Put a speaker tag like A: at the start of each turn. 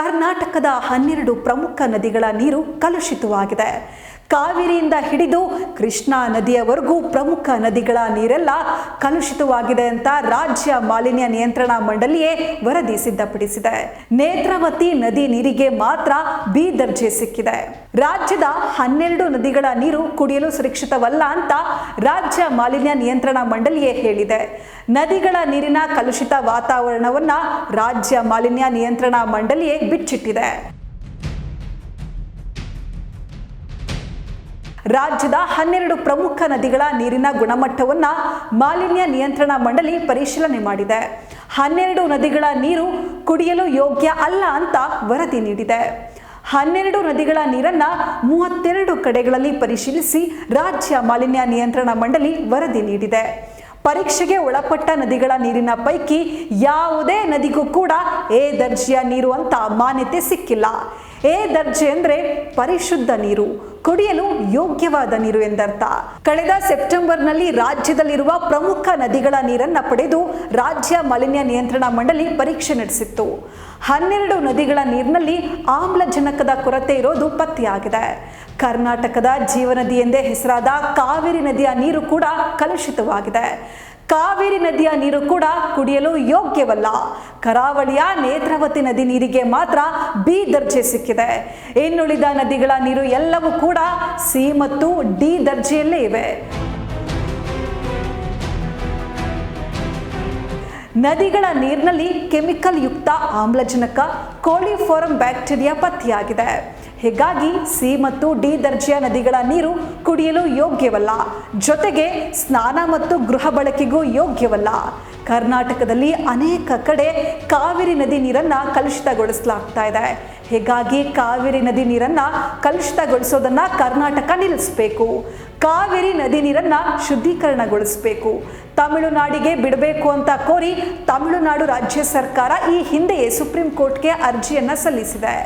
A: ಕರ್ನಾಟಕದ ಹನ್ನೆರಡು ಪ್ರಮುಖ ನದಿಗಳ ನೀರು ಕಲುಷಿತವಾಗಿದೆ. ಕಾವೇರಿಯಿಂದ ಹಿಡಿದು ಕೃಷ್ಣಾ ನದಿಯವರೆಗೂ ಪ್ರಮುಖ ನದಿಗಳ ನೀರೆಲ್ಲ ಕಲುಷಿತವಾಗಿದೆ ಅಂತ ರಾಜ್ಯ ಮಾಲಿನ್ಯ ನಿಯಂತ್ರಣ ಮಂಡಳಿಯೇ ವರದಿ ಸಿದ್ಧಪಡಿಸಿದೆ. ನೇತ್ರಾವತಿ ನದಿ ನೀರಿಗೆ ಮಾತ್ರ ಬಿ ದರ್ಜೆ ಸಿಕ್ಕಿದೆ. ರಾಜ್ಯದ ಹನ್ನೆರಡು ನದಿಗಳ ನೀರು ಕುಡಿಯಲು ಸುರಕ್ಷಿತವಲ್ಲ ಅಂತ ರಾಜ್ಯ ಮಾಲಿನ್ಯ ನಿಯಂತ್ರಣ ಮಂಡಳಿಯೇ ಹೇಳಿದೆ. ನದಿಗಳ ನೀರಿನ ಕಲುಷಿತ ವಾತಾವರಣವನ್ನ ರಾಜ್ಯ ಮಾಲಿನ್ಯ ನಿಯಂತ್ರಣ ಮಂಡಳಿಯೇ ಬಿಚ್ಚಿಟ್ಟಿದೆ. ರಾಜ್ಯದ ಹನ್ನೆರಡು ಪ್ರಮುಖ ನದಿಗಳ ನೀರಿನ ಗುಣಮಟ್ಟವನ್ನ ಮಾಲಿನ್ಯ ನಿಯಂತ್ರಣ ಮಂಡಳಿ ಪರಿಶೀಲನೆ ಮಾಡಿದೆ. ಹನ್ನೆರಡು ನದಿಗಳ ನೀರು ಕುಡಿಯಲು ಯೋಗ್ಯ ಅಲ್ಲ ಅಂತ ವರದಿ ನೀಡಿದೆ. ಹನ್ನೆರಡು ನದಿಗಳ ನೀರನ್ನ ಮೂವತ್ತೆರಡು ಕಡೆಗಳಲ್ಲಿ ಪರಿಶೀಲಿಸಿ ರಾಜ್ಯ ಮಾಲಿನ್ಯ ನಿಯಂತ್ರಣ ಮಂಡಳಿ ವರದಿ ನೀಡಿದೆ. ಪರೀಕ್ಷೆಗೆ ಒಳಪಟ್ಟ ನದಿಗಳ ನೀರಿನ ಪೈಕಿ ಯಾವುದೇ ನದಿಗೂ ಕೂಡ ಎ ದರ್ಜೆಯ ನೀರು ಅಂತ ಮಾನ್ಯತೆ ಸಿಕ್ಕಿಲ್ಲ. ಎ ದರ್ಜೆ ಅಂದರೆ ಪರಿಶುದ್ಧ ನೀರು. ಕುಡಿಯಲು ಯೋಗ್ಯವಾದ ನೀರು ಎಂದರ್ಥ. ಕಳೆದ ಸೆಪ್ಟೆಂಬರ್ನಲ್ಲಿ ರಾಜ್ಯದಲ್ಲಿರುವ ಪ್ರಮುಖ ನದಿಗಳ ನೀರನ್ನ ಪಡೆದು ರಾಜ್ಯ ಮಾಲಿನ್ಯ ನಿಯಂತ್ರಣ ಮಂಡಳಿ ಪರೀಕ್ಷೆ ನಡೆಸಿತ್ತು. ಹನ್ನೆರಡು ನದಿಗಳ ನೀರಿನಲ್ಲಿ ಆಮ್ಲಜನಕದ ಕೊರತೆ ಇರೋದು ಪತ್ತೆಯಾಗಿದೆ. ಕರ್ನಾಟಕದ ಜೀವನದಿ ಎಂದೇ ಹೆಸರಾದ ಕಾವೇರಿ ನದಿಯ ನೀರು ಕೂಡ ಕಲುಷಿತವಾಗಿದೆ. ಕಾವೇರಿ ನದಿಯ ನೀರು ಕೂಡ ಕುಡಿಯಲು ಯೋಗ್ಯವಲ್ಲ. ಕರಾವಳಿಯ ನೇತ್ರಾವತಿ ನದಿ ನೀರಿಗೆ ಮಾತ್ರ ಬಿ ದರ್ಜೆ ಸಿಕ್ಕಿದೆ. ಇನ್ನುಳಿದ ನದಿಗಳ ನೀರು ಎಲ್ಲವೂ ಸಿ ಮತ್ತು ಡಿ ದರ್ಜೆಯಲ್ಲೇ ಇವೆ. ನದಿಗಳ ನೀರಿನಲ್ಲಿ ಕೆಮಿಕಲ್ ಯುಕ್ತ ಆಮ್ಲಜನಕ ಕೋಳಿಫೋರಂ ಬ್ಯಾಕ್ಟೀರಿಯಾ ಪತ್ತೆಯಾಗಿದೆ. ಹೀಗಾಗಿ ಸಿ ಮತ್ತು ಡಿ ದರ್ಜೆಯ ನದಿಗಳ ನೀರು ಕುಡಿಯಲು ಯೋಗ್ಯವಲ್ಲ. ಜೊತೆಗೆ ಸ್ನಾನ ಮತ್ತು ಗೃಹ ಬಳಕೆಗೂ ಯೋಗ್ಯವಲ್ಲ. ಕರ್ನಾಟಕದಲ್ಲಿ ಅನೇಕ ಕಡೆ ಕಾವೇರಿ ನದಿ ನೀರನ್ನು ಕಲುಷಿತಗೊಳಿಸಲಾಗ್ತಾ ಇದೆ. ಹೀಗಾಗಿ ಕಾವೇರಿ ನದಿ ನೀರನ್ನ ಕಲುಷಿತಗೊಳಿಸೋದನ್ನ ಕರ್ನಾಟಕ ನಿಲ್ಲಿಸಬೇಕು. ಕಾವೇರಿ ನದಿ ನೀರನ್ನ ಶುದ್ಧೀಕರಣಗೊಳಿಸಬೇಕು. ತಮಿಳುನಾಡಿಗೆ ಬಿಡಬೇಕು ಅಂತ ಕೋರಿ ತಮಿಳುನಾಡು ರಾಜ್ಯ ಸರ್ಕಾರ ಈ ಹಿಂದೆಯೇ ಸುಪ್ರೀಂ ಕೋರ್ಟ್ಗೆ ಅರ್ಜಿಯನ್ನ ಸಲ್ಲಿಸಿದೆ.